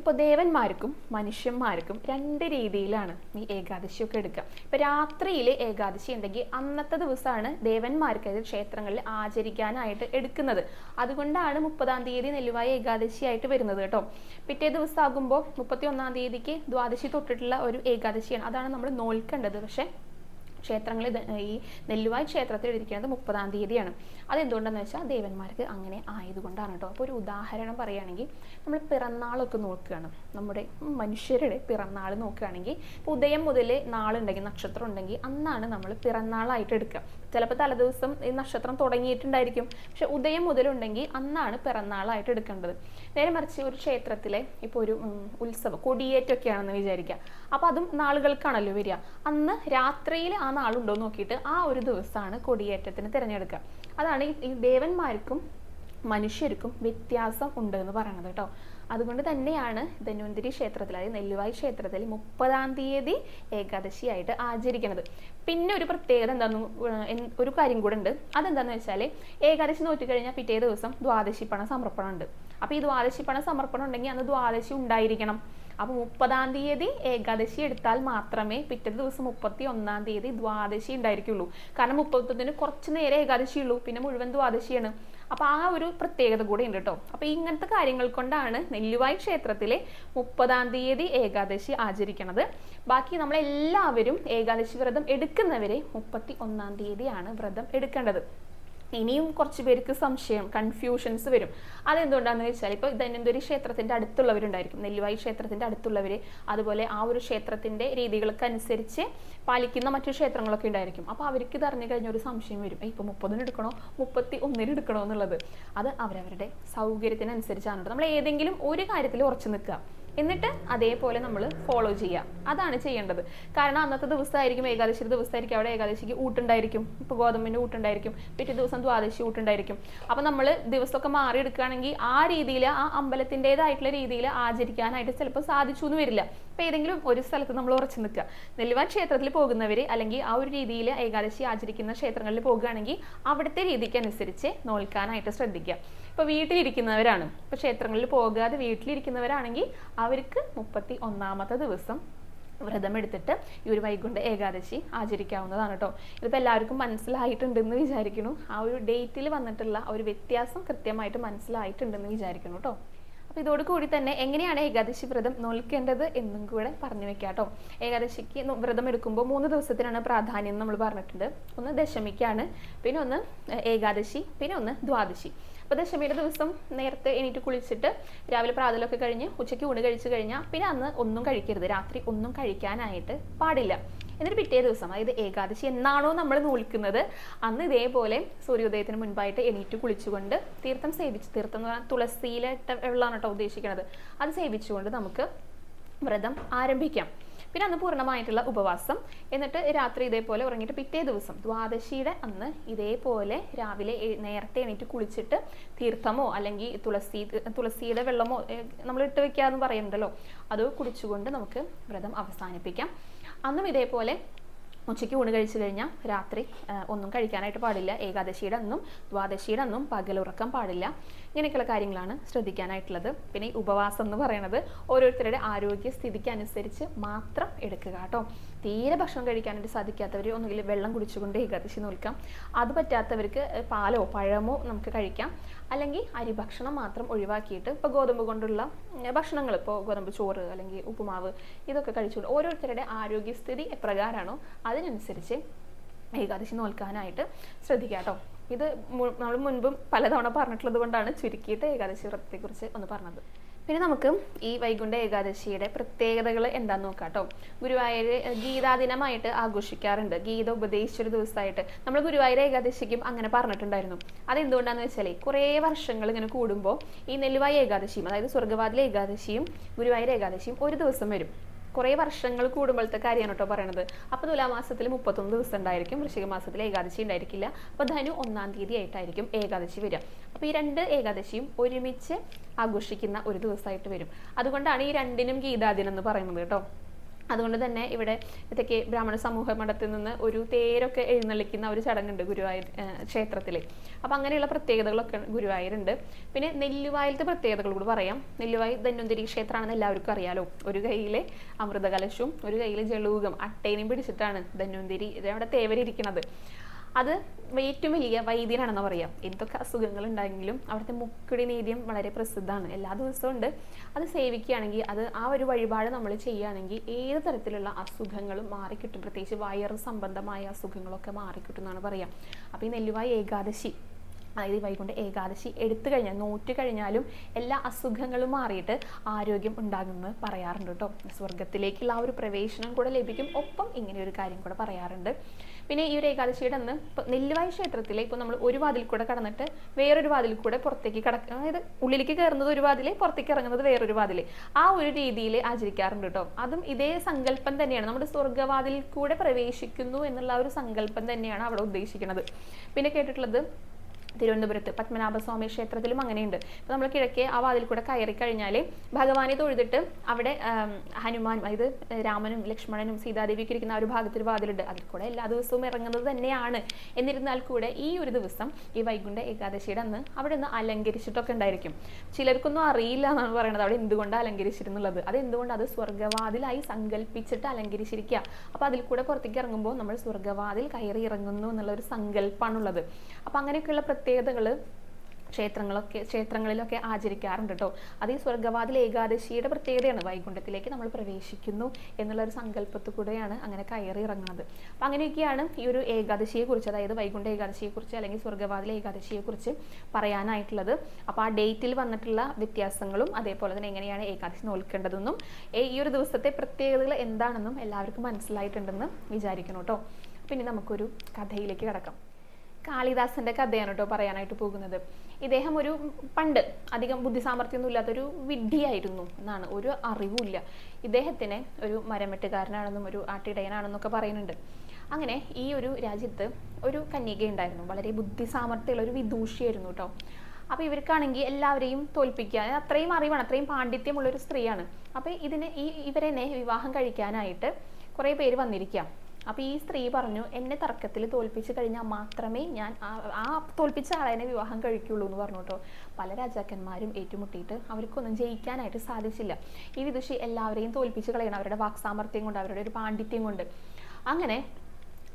ഇപ്പോൾ ദേവന്മാർക്കും മനുഷ്യന്മാർക്കും രണ്ട് രീതിയിലാണ് ഈ ഏകാദശിയൊക്കെ എടുക്കുക. ഇപ്പോൾ രാത്രിയിൽ ഏകാദശി ഉണ്ടെങ്കിൽ അന്നത്തെ ദിവസമാണ് ദേവന്മാർക്ക് അതായത് ക്ഷേത്രങ്ങളിൽ ആചരിക്കാനായിട്ട് എടുക്കുന്നത്. അതുകൊണ്ടാണ് മുപ്പതാം തീയതി നെല്ലുവായ ഏകാദശി ആയിട്ട് വരുന്നത് കേട്ടോ. പിറ്റേ ദിവസമാകുമ്പോൾ മുപ്പത്തി ഒന്നാം തീയതിക്ക് ദ്വാദശി തൊട്ടിട്ടുള്ള ഒരു ഏകാദശിയാണ്. അതാണ് നമ്മൾ നോൽക്കേണ്ടത്. പക്ഷേ ക്ഷേത്രങ്ങളിൽ ഈ നെല്ലുവായ് ക്ഷേത്രത്തിൽ എഴുതിയിരിക്കുന്നത് മുപ്പതാം തീയതിയാണ്. അതെന്തുകൊണ്ടെന്ന് വെച്ചാൽ ദേവന്മാർക്ക് അങ്ങനെ ആയതുകൊണ്ടാണ് കേട്ടോ. അപ്പോൾ ഒരു ഉദാഹരണം പറയുകയാണെങ്കിൽ നമ്മൾ പിറന്നാളൊക്കെ നോക്കുകയാണ്. നമ്മുടെ മനുഷ്യരുടെ പിറന്നാൾ നോക്കുകയാണെങ്കിൽ ഉദയം മുതൽ നാളുണ്ടെങ്കിൽ നക്ഷത്രം ഉണ്ടെങ്കിൽ അന്നാണ് നമ്മൾ പിറന്നാളായിട്ട് എടുക്കുക. ചിലപ്പോൾ തലേദിവസം ഈ നക്ഷത്രം തുടങ്ങിയിട്ടുണ്ടായിരിക്കും. പക്ഷെ ഉദയം മുതലുണ്ടെങ്കിൽ അന്നാണ് പിറന്നാളായിട്ട് എടുക്കേണ്ടത്. നേരെ മറിച്ച് ഒരു ക്ഷേത്രത്തിലെ ഇപ്പോൾ ഒരു ഉത്സവം കൊടിയേറ്റൊക്കെയാണെന്ന് വിചാരിക്കുക. അപ്പോൾ അതും നാളുകൾക്കാണല്ലോ വരിക. അന്ന് രാത്രിയിൽ ആ നാളുണ്ടോ നോക്കിയിട്ട് ആ ഒരു ദിവസമാണ് കൊടിയേറ്റത്തിന് തിരഞ്ഞെടുക്കുക. അതാണ് ഈ ദേവന്മാർക്കും മനുഷ്യർക്കും വ്യത്യാസം ഉണ്ട് എന്ന് പറയുന്നത് കേട്ടോ. അതുകൊണ്ട് തന്നെയാണ് ധന്വന്തിരി ക്ഷേത്രത്തിൽ അതായത് നെല്ലുവായി ക്ഷേത്രത്തിൽ മുപ്പതാം തീയതി ഏകാദശി ആയിട്ട് ആചരിക്കുന്നത്. പിന്നെ ഒരു പ്രത്യേകത എന്താണെന്ന് ഒരു കാര്യം കൂടെ ഉണ്ട്. അതെന്താണെന്ന് വെച്ചാൽ ഏകാദശി നോറ്റിക്കഴിഞ്ഞാൽ പിറ്റേ ദിവസം ദ്വാദശി പണ സമർപ്പണം ഉണ്ട്. അപ്പോൾ ഈ ദ്വാദശി പണ സമർപ്പണം ഉണ്ടെങ്കിൽ അന്ന് ദ്വാദശി ഉണ്ടായിരിക്കണം. അപ്പോൾ മുപ്പതാം തീയതി ഏകാദശി എടുത്താൽ മാത്രമേ പിറ്റേ ദിവസം മുപ്പത്തി ഒന്നാം തീയതി ദ്വാദശി ഉണ്ടായിരിക്കുള്ളൂ. കാരണം മുപ്പത്തൊന്നിന് കുറച്ച് നേരെ ഏകാദശി ഉള്ളൂ പിന്നെ മുഴുവൻ ദ്വാദശിയാണ്. അപ്പോൾ ആ ഒരു പ്രത്യേകത കൂടെ ഉണ്ട് കേട്ടോ അപ്പോൾ ഇങ്ങനത്തെ കാര്യങ്ങൾ കൊണ്ടാണ് നെല്ലുവായി ക്ഷേത്രത്തിലെ മുപ്പതാം തീയതി ഏകാദശി ആചരിക്കുന്നത് ബാക്കി നമ്മളെല്ലാവരും ഏകാദശി വ്രതം എടുക്കുന്നവരെ മുപ്പത്തി ഒന്നാം തീയതിയാണ് വ്രതം എടുക്കേണ്ടത്. ഇനിയും കുറച്ച് പേർക്ക് സംശയം കൺഫ്യൂഷൻസ് വരും. അതെന്തുകൊണ്ടാണെന്ന് വെച്ചാൽ ഇപ്പോൾ ധന്വന്തരി ക്ഷേത്രത്തിന്റെ അടുത്തുള്ളവരുണ്ടായിരിക്കും. നെല്ലുവായി ക്ഷേത്രത്തിന്റെ അടുത്തുള്ളവർ അതുപോലെ ആ ഒരു ക്ഷേത്രത്തിന്റെ രീതികൾക്കനുസരിച്ച് പാലിക്കുന്ന മറ്റു ക്ഷേത്രങ്ങളൊക്കെ ഉണ്ടായിരിക്കും. അപ്പോൾ അവർക്ക് ഇത് അറിഞ്ഞു കഴിഞ്ഞ ഒരു സംശയം വരും. ഇപ്പോൾ മുപ്പതിന് എടുക്കണോ? മുപ്പത്തി ഒന്നിന് എടുക്കണോ? എന്നുള്ളത്. അത് അവരവരുടെ സൗകര്യത്തിനനുസരിച്ചാണ് നമ്മൾ ഏതെങ്കിലും ഒരു കാര്യത്തിൽ ഉറച്ചു നിൽക്കുക. എന്നിട്ട് അതേപോലെ നമ്മൾ ഫോളോ ചെയ്യുക അതാണ് ചെയ്യേണ്ടത്. കാരണം അന്നത്തെ ദിവസമായിരിക്കും ഏകാദശി ദിവസമായിരിക്കും. അവിടെ ഏകാദശിക്ക് ഊട്ടുണ്ടായിരിക്കും. ഇപ്പോൾ ഗോതമ്പിന്റെ ഊട്ടുണ്ടായിരിക്കും. പിറ്റേ ദിവസം ദ്വാദശി ഊട്ടുണ്ടായിരിക്കും. അപ്പം നമ്മൾ ദിവസമൊക്കെ മാറി എടുക്കുകയാണെങ്കിൽ ആ രീതിയിൽ ആ അമ്പലത്തിന്റെതായിട്ടുള്ള രീതിയിൽ ആചരിക്കാനായിട്ട് ചിലപ്പോൾ സാധിച്ചു എന്ന് വരില്ല. അപ്പോൾ ഏതെങ്കിലും ഒരു സ്ഥലത്ത് നമ്മൾ ഉറച്ചു നിൽക്കുക. നെല്ലുവാൻ ക്ഷേത്രത്തിൽ പോകുന്നവർ അല്ലെങ്കിൽ ആ ഒരു രീതിയിൽ ഏകാദശി ആചരിക്കുന്ന ക്ഷേത്രങ്ങളിൽ പോകുകയാണെങ്കിൽ അവിടുത്തെ രീതിക്ക് അനുസരിച്ച് നോൽക്കാനായിട്ട് ശ്രദ്ധിക്കുക. ഇപ്പോൾ വീട്ടിലിരിക്കുന്നവരാണ്. ഇപ്പോൾ ക്ഷേത്രങ്ങളിൽ പോകാതെ വീട്ടിലിരിക്കുന്നവരാണെങ്കിൽ അവർക്ക് മുപ്പത്തി ഒന്നാമത്തെ ദിവസം വ്രതം എടുത്തിട്ട് ഈ ഒരു വൈകുണ്ഠ ഏകാദശി ആചരിക്കാവുന്നതാണ് കേട്ടോ ഇതിപ്പോൾ എല്ലാവർക്കും മനസ്സിലായിട്ടുണ്ടെന്ന് വിചാരിക്കുന്നു. ആ ഒരു ഡേറ്റിൽ വന്നിട്ടുള്ള ഒരു വ്യത്യാസം കൃത്യമായിട്ട് മനസ്സിലായിട്ടുണ്ടെന്ന് വിചാരിക്കുന്നു കേട്ടോ അപ്പോൾ ഇതോടുകൂടി തന്നെ എങ്ങനെയാണ് ഏകാദശി വ്രതം നോൽക്കേണ്ടത് എന്നും കൂടെ പറഞ്ഞു വെക്കാം കേട്ടോ ഏകാദശിക്ക് വ്രതം എടുക്കുമ്പോൾ മൂന്ന് ദിവസത്തിനാണ് പ്രാധാന്യം നമ്മൾ പറഞ്ഞിട്ടുണ്ട്. ഒന്ന് ദശമിക്കാണ് പിന്നെ ഒന്ന് ഏകാദശി പിന്നെ ഒന്ന് ദ്വാദശി. അപ്പോൾ ദശമിയുടെ ദിവസം നേരത്തെ എണീറ്റ് കുളിച്ചിട്ട് രാവിലെ പ്രാതലൊക്കെ കഴിഞ്ഞ് ഉച്ചയ്ക്ക് ഊണ് കഴിച്ചു കഴിഞ്ഞാൽ പിന്നെ അന്ന് ഒന്നും കഴിക്കരുത്. രാത്രി ഒന്നും കഴിക്കാനായിട്ട് പാടില്ല. എന്നിട്ട് പിറ്റേ ദിവസം അതായത് ഏകാദശി എന്നാണോ നമ്മൾ നോൽക്കുന്നത് അന്ന് ഇതേപോലെ സൂര്യോദയത്തിന് മുൻപായിട്ട് എണീറ്റ് കുളിച്ചുകൊണ്ട് തീർത്ഥം സേവിച്ച് തീർത്ഥം എന്ന് പറഞ്ഞാൽ തുളസിയിലെ വെള്ളമാണ് കേട്ടോ ഉദ്ദേശിക്കുന്നത് അത് സേവിച്ചുകൊണ്ട് നമുക്ക് വ്രതം ആരംഭിക്കാം. പിന്നെ അന്ന് പൂർണമായിട്ടുള്ള ഉപവാസം. എന്നിട്ട് രാത്രി ഇതേപോലെ ഉറങ്ങിയിട്ട് പിറ്റേ ദിവസം ദ്വാദശിയുടെ അന്ന് ഇതേപോലെ രാവിലെ നേരത്തെ എണീറ്റ് കുളിച്ചിട്ട് തീർത്ഥമോ അല്ലെങ്കിൽ തുളസി തുളസിയുടെ വെള്ളമോ നമ്മൾ ഇട്ട് വെക്കാന്ന് പറയുന്നുണ്ടല്ലോ. അത് കുടിച്ചുകൊണ്ട് നമുക്ക് വ്രതം അവസാനിപ്പിക്കാം. അന്നും ഇതേപോലെ ഉച്ചയ്ക്ക് ഊണ് കഴിച്ചു കഴിഞ്ഞാൽ രാത്രി ഒന്നും കഴിക്കാനായിട്ട് പാടില്ല. ഏകാദശിയുടെ അന്നും ദ്വാദശിയുടെ അന്നും പകലുറക്കം പാടില്ല. ഇങ്ങനെയൊക്കെയുള്ള കാര്യങ്ങളാണ് ശ്രദ്ധിക്കാനായിട്ടുള്ളത്. പിന്നെ ഈ ഉപവാസം എന്ന് പറയുന്നത് ഓരോരുത്തരുടെ ആരോഗ്യ സ്ഥിതിക്ക് അനുസരിച്ച് മാത്രം എടുക്കുക കേട്ടോ. തീരെ ഭക്ഷണം കഴിക്കാനായിട്ട് സാധിക്കാത്തവർ ഒന്നുകിൽ വെള്ളം കുടിച്ചുകൊണ്ട് ഏകാദശി നോൽക്കാം അത് പറ്റാത്തവർക്ക് പാലോ പഴമോ നമുക്ക് കഴിക്കാം. അല്ലെങ്കിൽ അരി ഭക്ഷണം മാത്രം ഒഴിവാക്കിയിട്ട് ഇപ്പോൾ ഗോതമ്പ് കൊണ്ടുള്ള ഭക്ഷണങ്ങൾ ഇപ്പോൾ ഗോതമ്പ് ചോറ് അല്ലെങ്കിൽ ഉപ്പുമാവ് ഇതൊക്കെ കഴിച്ചുകൊണ്ട് ഓരോരുത്തരുടെ ആരോഗ്യസ്ഥിതി എപ്രകാരമാണോ അതിനനുസരിച്ച് ഏകാദശി നോൽക്കാനായിട്ട് ശ്രദ്ധിക്കുക കേട്ടോ ഇത് നമ്മൾ മുൻപും പലതവണ പറഞ്ഞിട്ടുള്ളത് കൊണ്ടാണ് ചുരുക്കിയിട്ട് ഏകാദശി വ്രതത്തെക്കുറിച്ച് ഒന്ന് പറഞ്ഞത്. പിന്നെ നമുക്ക് ഈ വൈകുണ്ഠ ഏകാദശിയുടെ പ്രത്യേകതകൾ എന്താന്ന് നോക്കാം കേട്ടോ ഗുരുവായൂർ ഗീതാദിനമായിട്ട് ആഘോഷിക്കാറുണ്ട്. ഗീത ഉപദേശിച്ചൊരു ദിവസമായിട്ട്. നമ്മൾ ഗുരുവായൂർ ഏകാദശിക്കും അങ്ങനെ പറഞ്ഞിട്ടുണ്ടായിരുന്നു. അതെന്തുകൊണ്ടാന്ന് വെച്ചാൽ കുറേ വർഷങ്ങൾ ഇങ്ങനെ കൂടുമ്പോൾ ഈ നെല്ലുവായ ഏകാദശിയും അതായത് സ്വർഗവാതിലെ ഏകാദശിയും ഗുരുവായൂർ ഏകാദശിയും ഒരു ദിവസം വരും. കുറേ വർഷങ്ങൾ കൂടുമ്പോഴത്തെ കാര്യമാണ് കേട്ടോ പറയണത്. അപ്പോൾ തുലാമാസത്തിൽ മുപ്പത്തൊന്ന് ദിവസം ഉണ്ടായിരിക്കും വൃശ്ചിക മാസത്തിൽ ഏകാദശി ഉണ്ടായിരിക്കില്ല. അപ്പോൾ ധനു ഒന്നാം തീയതി ആയിട്ടായിരിക്കും ഏകാദശി വരിക. അപ്പോൾ ഈ രണ്ട് ഏകാദശിയും ഒരുമിച്ച് ആഘോഷിക്കുന്ന ഒരു ദിവസമായിട്ട് വരും. അതുകൊണ്ടാണ് ഈ രണ്ടിനും ഗീതാദിനം എന്ന് പറയുന്നത് കേട്ടോ. അതുകൊണ്ട് തന്നെ ഇവിടെ തെക്കേ ബ്രാഹ്മണ സമൂഹ മഠത്തിൽ നിന്ന് ഒരു തേരൊക്കെ എഴുന്നള്ളിക്കുന്ന ഒരു ചടങ്ങുണ്ട് ഗുരുവായൂർ ക്ഷേത്രത്തിൽ അപ്പം അങ്ങനെയുള്ള പ്രത്യേകതകളൊക്കെ ഗുരുവായൂരുണ്ട്. പിന്നെ നെല്ലുവായിലത്തെ പ്രത്യേകതകൾ കൂടി പറയാം. നെല്ലുവായി ധന്വന്തിരി ക്ഷേത്രമാണെന്ന് എല്ലാവർക്കും അറിയാലോ. ഒരു കയ്യിലെ അമൃതകലശവും ഒരു കയ്യിലെ ജലൂകം അട്ടേനെയും പിടിച്ചിട്ടാണ് ധന്വന്തിരി അവിടെ തേവരിയ്ക്കുന്നത് അത് ഏറ്റവും വലിയ വൈദ്യനാണെന്ന് പറയാം. എന്തൊക്കെ അസുഖങ്ങൾ ഉണ്ടെങ്കിലും അവിടുത്തെ മുക്കുടി നേദ്യം വളരെ പ്രസിദ്ധമാണ്. എല്ലാ ദിവസവും ഉണ്ട്. അത് സേവിക്കുകയാണെങ്കിൽ അത് ആ ഒരു വഴിപാട് നമ്മൾ ചെയ്യുകയാണെങ്കിൽ ഏത് തരത്തിലുള്ള അസുഖങ്ങളും മാറിക്കിട്ടും. പ്രത്യേകിച്ച് വയറ് സംബന്ധമായ അസുഖങ്ങളൊക്കെ മാറിക്കിട്ടും എന്നാണ് പറയാം. അപ്പോൾ ഈ നെല്ലുവായി ഏകാദശി അതായത് വൈകുണ്ഠ ഏകാദശി എടുത്തു കഴിഞ്ഞാൽ നോറ്റ് കഴിഞ്ഞാലും എല്ലാ അസുഖങ്ങളും മാറിയിട്ട് ആരോഗ്യം ഉണ്ടാകുമെന്ന് പറയാറുണ്ട് കേട്ടോ. സ്വർഗത്തിലേക്കുള്ള ആ ഒരു പ്രവേശനം കൂടെ ലഭിക്കും. ഒപ്പം ഇങ്ങനെ ഒരു കാര്യം കൂടെ പറയാറുണ്ട്. പിന്നെ ഈ ഒരു ഏകാദശിയുടെ അന്ന് നെല്ലുവായ ക്ഷേത്രത്തിലെ ഇപ്പോൾ നമ്മൾ ഒരു വാതിൽ കൂടെ കടന്നിട്ട് വേറൊരു വാതിൽ കൂടെ പുറത്തേക്ക് കട അതായത് ഉള്ളിലേക്ക് കയറുന്നത് ഒരു വാതിൽ പുറത്തേക്ക് ഇറങ്ങുന്നത് വേറൊരു വാതിൽ ആ ഒരു രീതിയിൽ ആചരിക്കാറുണ്ട് കേട്ടോ. അതും ഇതേ സങ്കല്പം തന്നെയാണ്. നമ്മുടെ സ്വർഗവാതിൽ കൂടെ പ്രവേശിക്കുന്നു എന്നുള്ള ഒരു സങ്കല്പം തന്നെയാണ് അവിടെ ഉദ്ദേശിക്കുന്നത്. പിന്നെ കേട്ടിട്ടുള്ളത് തിരുവനന്തപുരത്ത് പത്മനാഭസ്വാമി ക്ഷേത്രത്തിലും അങ്ങനെയുണ്ട്. അപ്പോൾ നമ്മൾ കിഴക്കേ ആ വാതിൽ കൂടെ കയറി കഴിഞ്ഞാൽ ഭഗവാനെ തൊഴുതിട്ട് അവിടെ ഹനുമാൻ അതായത് രാമനും ലക്ഷ്മണനും സീതാദേവിയൊക്കെ ഇരിക്കുന്ന ആ ഒരു ഭാഗത്തൊരു വാതിലുണ്ട്. അതിൽ കൂടെ എല്ലാ ദിവസവും ഇറങ്ങുന്നത് തന്നെയാണ്. എന്നിരുന്നാൽ കൂടെ ഈ ഒരു ദിവസം ഈ വൈകുണ്ഠ ഏകാദശിയുടെ അന്ന് അവിടെ നിന്ന് അലങ്കരിച്ചിട്ടൊക്കെ ഉണ്ടായിരിക്കും. ചിലർക്കൊന്നും അറിയില്ല എന്നാണ് പറയുന്നത് അവിടെ എന്തുകൊണ്ട് അലങ്കരിച്ചിരുന്നുള്ളത്? അത് എന്തുകൊണ്ട് അത് സ്വർഗവാതിലായി സങ്കല്പിച്ചിട്ട് അലങ്കരിച്ചിരിക്കുക അപ്പോൾ അതിൽ കൂടെ പുറത്തേക്ക് ഇറങ്ങുമ്പോൾ നമ്മൾ സ്വർഗവാതിൽ കയറി ഇറങ്ങുന്നു എന്നുള്ള ഒരു സങ്കല്പമാണുള്ളത് അപ്പോൾ അങ്ങനെയൊക്കെയുള്ള പ്രത്യേകതകൾ ക്ഷേത്രങ്ങളൊക്കെ ക്ഷേത്രങ്ങളിലൊക്കെ ആചരിക്കാറുണ്ട് കേട്ടോ അത് ഈ സ്വർഗവാതിൽ ഏകാദശിയുടെ പ്രത്യേകതയാണ് വൈകുണ്ഠത്തിലേക്ക് നമ്മൾ പ്രവേശിക്കുന്നു എന്നുള്ള ഒരു സങ്കല്പത്തിൽ കൂടെയാണ് അങ്ങനെ കയറി ഇറങ്ങുന്നത്. അപ്പം അങ്ങനെയൊക്കെയാണ് ഈ ഒരു ഏകാദശിയെക്കുറിച്ച് അതായത് വൈകുണ്ഠ ഏകാദശിയെക്കുറിച്ച് അല്ലെങ്കിൽ സ്വർഗവാതിൽ ഏകാദശിയെക്കുറിച്ച് പറയാനായിട്ടുള്ളത്. അപ്പോൾ ആ ഡേറ്റിൽ വന്നിട്ടുള്ള വ്യത്യാസങ്ങളും അതേപോലെ തന്നെ എങ്ങനെയാണ് ഏകാദശി നോൽക്കേണ്ടതെന്നും ഈ ഒരു ദിവസത്തെ പ്രത്യേകതകൾ എന്താണെന്നും എല്ലാവർക്കും മനസ്സിലായിട്ടുണ്ടെന്ന് വിചാരിക്കണം കേട്ടോ പിന്നെ നമുക്കൊരു കഥയിലേക്ക് കിടക്കാം. കാളിദാസന്റെ കഥയാണ് കേട്ടോ പറയാനായിട്ട് പോകുന്നത്. ഇദ്ദേഹം ഒരു പണ്ട് അധികം ബുദ്ധിസാമർഥ്യമൊന്നും ഇല്ലാത്തൊരു വിഡ്ഢിയായിരുന്നു എന്നാണ്. ഒരു അറിവുമില്ല. ഇദ്ദേഹത്തിനെ ഒരു മരമെട്ടുകാരനാണെന്നും ഒരു ആട്ടിടയനാണെന്നൊക്കെ പറയുന്നുണ്ട്. അങ്ങനെ ഈ ഒരു രാജ്യത്ത് ഒരു കന്യക ഉണ്ടായിരുന്നു വളരെ ബുദ്ധിസാമർഥ്യമുള്ള ഒരു വിദൂഷിയായിരുന്നു കേട്ടോ അപ്പോൾ ഇവർക്കാണെങ്കിൽ എല്ലാവരെയും തോൽപ്പിക്കുക അത്രയും അറിവാണ് അത്രയും പാണ്ഡിത്യമുള്ള ഒരു സ്ത്രീയാണ്. അപ്പോൾ ഇതിനെ ഈ ഇവരെന്നെ വിവാഹം കഴിക്കാനായിട്ട് കുറേ പേര് വന്നിരിക്കുക അപ്പോൾ ഈ സ്ത്രീ പറഞ്ഞു എന്നെ തർക്കത്തിൽ തോൽപ്പിച്ച് കഴിഞ്ഞാൽ മാത്രമേ ഞാൻ ആ- തോൽപ്പിച്ച ആളെ വിവാഹം കഴിക്കുള്ളൂ എന്ന് പറഞ്ഞു കേട്ടോ. പല രാജാക്കന്മാരും ഏറ്റുമുട്ടിയിട്ട് അവർക്കൊന്നും ജയിക്കാനായിട്ട് സാധിച്ചില്ല. ഈ വിദുഷി എല്ലാവരെയും തോൽപ്പിച്ച് കളയണം. അവരുടെ വാക്സാമർത്ഥ്യം കൊണ്ട് അവരുടെ ഒരു പാണ്ഡിത്യം കൊണ്ട്. അങ്ങനെ